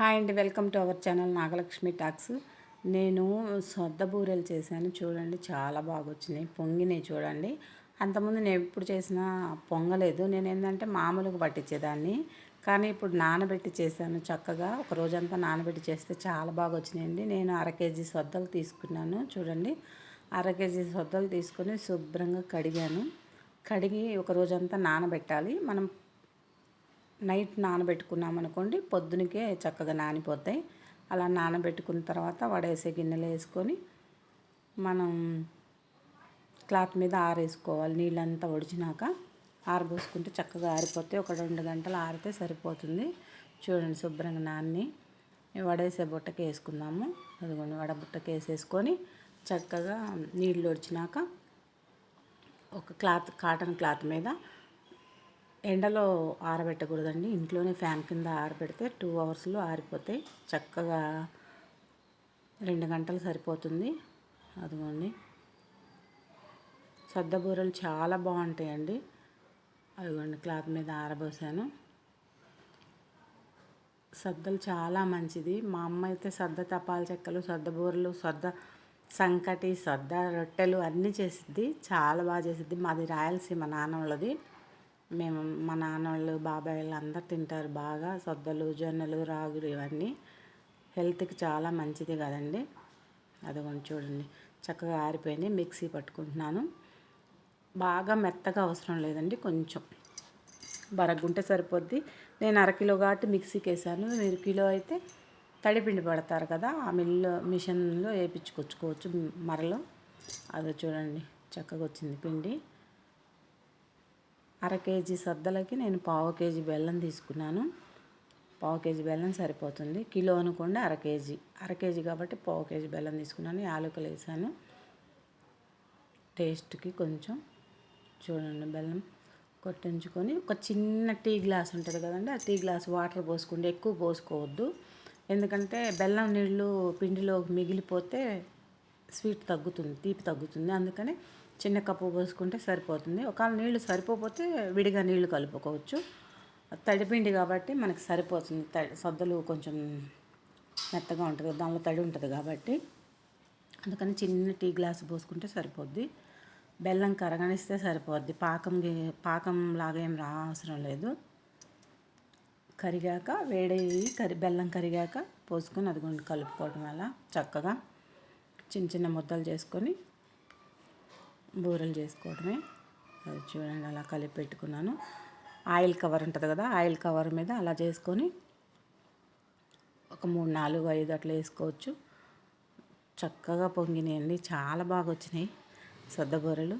Hi అండి welcome to our channel Nagalakshmi talks. నేను సొద్ద బూరెలు చేశాను చూడండి చాలా బాగా వచ్చినాయి పొంగినాయి చూడండి. అంతకుముందు నేను ఎప్పుడు చేసినా పొంగలేదు. నేను ఏంటంటే మామూలుగా పట్టించేదాన్ని. కానీ ఇప్పుడు నానబెట్టి చేశాను చక్కగా. ఒక రోజంతా నానబెట్టి చేస్తే చాలా బాగా వచ్చినాయండి నేను అర కేజీ సొద్దలు తీసుకున్నాను చూడండి. అర కేజీ సొద్దలు తీసుకొని శుభ్రంగా కడిగాను. కడిగి ఒక రోజంతా నానబెట్టాలి. మనం నైట్ నానబెట్టుకున్నాం అనుకోండి పొద్దునకే చక్కగా నానిపోతాయి. అలా నానబెట్టుకున్న తర్వాత వడేసే గిన్నెలు వేసుకొని మనం క్లాత్ మీద ఆరేసుకోవాలి. నీళ్ళంతా ఒడిచినాక ఆరబోసుకుంటే చక్కగా ఆరిపోతే ఒక రెండు గంటలు ఆరితే సరిపోతుంది. చూడండి శుభ్రంగా నాన్ని. వడేసే బుట్టకి వేసుకుందాము. అదిగోండి వడ బుట్టకి వేసేసుకొని చక్కగా నీళ్ళు ఒడిచినాక ఒక క్లాత్ కాటన్ క్లాత్ మీద ఎండలో ఆరబెట్టకూడదండి. ఇంట్లోనే ఫ్యాన్ కింద ఆరబెడితే టూ అవర్స్లో ఆరిపోతాయి చక్కగా రెండు గంటలు సరిపోతుంది. అదిగోండి. సద్దబూరలు చాలా బాగుంటాయండి. అదిగోండి క్లాత్ మీద ఆరబోసాను. సద్దలు చాలా మంచిది. మా అమ్మ అయితే సద్ద తపాల చెక్కలు సద్ద బూరలు సద్ద సంకటి సద్ద రొట్టెలు అన్నీ చేసిద్ది. చాలా బాగా చేసిద్ది. మాది రాయలసీమ నాన్న వాళ్ళది. మేము మా నాన్న వాళ్ళు బాబాయ్ వాళ్ళు అందరు తింటారు బాగా. సొద్దలు జొన్నలు రాగులు ఇవన్నీ హెల్త్కి చాలా మంచిది కదండి. అదిగోండి చూడండి. చక్కగా ఆరిపోయింది. మిక్సీ పట్టుకుంటున్నాను. బాగా మెత్తగా అవసరం లేదండి. కొంచెం బరగ్గుంటే సరిపోద్ది. నేను అరకిలో కాబట్టి మిక్సీకి వేసాను. మీరు కిలో అయితే తడిపిండి పడతారు కదా ఆ మిల్లు మిషన్లో వేయించుకొచ్చుకోవచ్చు మరలో. అది చూడండి. చక్కగా వచ్చింది పిండి. అర కేజీ సద్దలకి నేను పావు కేజీ బెల్లం తీసుకున్నాను. పావు కేజీ బెల్లం సరిపోతుంది. కిలో అనుకోండి అర కేజీ. అర కేజీ కాబట్టి పావు కేజీ బెల్లం తీసుకున్నాను. యాలకులు వేసాను. టేస్ట్కి కొంచెం చూడండి బెల్లం కొట్టించుకొని ఒక చిన్న టీ గ్లాస్ ఉంటుంది కదండి ఆ టీ గ్లాస్ వాటర్ పోసుకుంటే ఎక్కువ పోసుకోవద్దు. ఎందుకంటే బెల్లం నీళ్ళు పిండిలో మిగిలిపోతే స్వీట్ తగ్గుతుంది తీపి తగ్గుతుంది. అందుకని చిన్న కప్పు పోసుకుంటే సరిపోతుంది. ఒకవేళ నీళ్ళు సరిపోతే విడిగా నీళ్ళు కలుపుకోవచ్చు. తడిపిండి కాబట్టి మనకి సరిపోతుంది. తడి సద్దలు కొంచెం మెత్తగా ఉంటుంది దానిలో తడి ఉంటుంది కాబట్టి. అందుకని చిన్న టీ గ్లాస్ పోసుకుంటే సరిపోద్ది. బెల్లం కరగనిస్తే సరిపోద్ది. పాకం పాకం లాగా ఏం రా అవసరం లేదు. కరిగాక వేడి కరి బెల్లం కరిగాక పోసుకొని అది కలుపుకోవడం వల్ల చక్కగా చిన్న చిన్న ముద్దలు చేసుకొని బూరెలు చేసుకోవడమే. అది చూడండి అలా కలిపి పెట్టుకున్నాను. ఆయిల్ కవర్ ఉంటుంది కదా ఆయిల్ కవర్ మీద అలా చేసుకొని ఒక మూడు నాలుగు ఐదు అట్లా వేసుకోవచ్చు. చక్కగా పొంగినాయండి చాలా బాగా వచ్చినాయి సద్ద బూరెలు.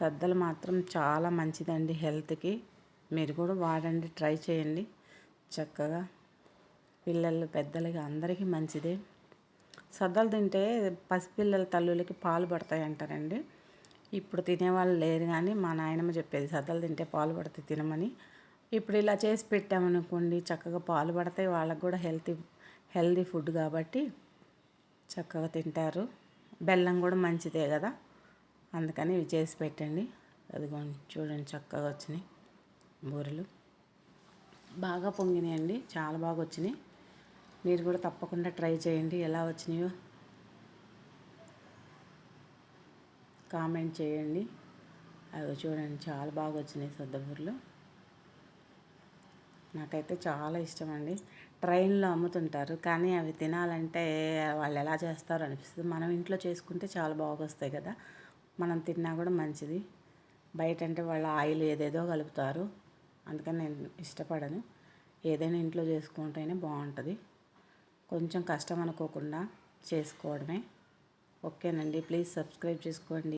సద్దలు మాత్రం చాలా మంచిదండి హెల్త్కి. మీరు కూడా వాడండి ట్రై చేయండి. చక్కగా పిల్లలు పెద్దలకి అందరికీ మంచిదే. సద్దలు తింటే పసిపిల్లల తల్లులకి పాలు పడతాయి అంటారండి ఇప్పుడు తినేవాళ్ళు లేరు కానీ మా నాయనమ్మ చెప్పేది సద్దలు తింటే పాలు పడతాయి తినమని. ఇప్పుడు ఇలా చేసి పెట్టామనుకోండి చక్కగా పాలు పడతాయి వాళ్ళకు కూడా హెల్తీ హెల్తీ ఫుడ్ కాబట్టి చక్కగా తింటారు. బెల్లం కూడా మంచిదే కదా. అందుకని ఇవి చేసి పెట్టండి. అదిగోండి చూడండి చక్కగా వచ్చినాయి బూరెలు. బాగా పొంగినాయండి చాలా బాగా వచ్చినాయి. మీరు కూడా తప్పకుండా ట్రై చేయండి. ఎలా వచ్చినాయో కామెంట్ చేయండి. అవి చూడండి చాలా బాగా వచ్చినాయి సొద్దపూర్లో నాకైతే చాలా ఇష్టం అండి ట్రైన్లో అమ్ముతుంటారు కానీ అవి తినాలంటే వాళ్ళు ఎలా చేస్తారో అనిపిస్తుంది. మనం ఇంట్లో చేసుకుంటే చాలా బాగా వస్తాయి కదా. మనం తిన్నా కూడా మంచిది. బయట అంటే వాళ్ళు ఆయిల్ ఏదేదో కలుపుతారు. అందుకని నేను ఇష్టపడను. ఏదైనా ఇంట్లో చేసుకుంటేనే బాగుంటుంది. కొంచెం కష్టం అనుకోకుండా చేసుకోవడమే. ఓకేనండి. ప్లీజ్ సబ్స్క్రైబ్ చేసుకోండి.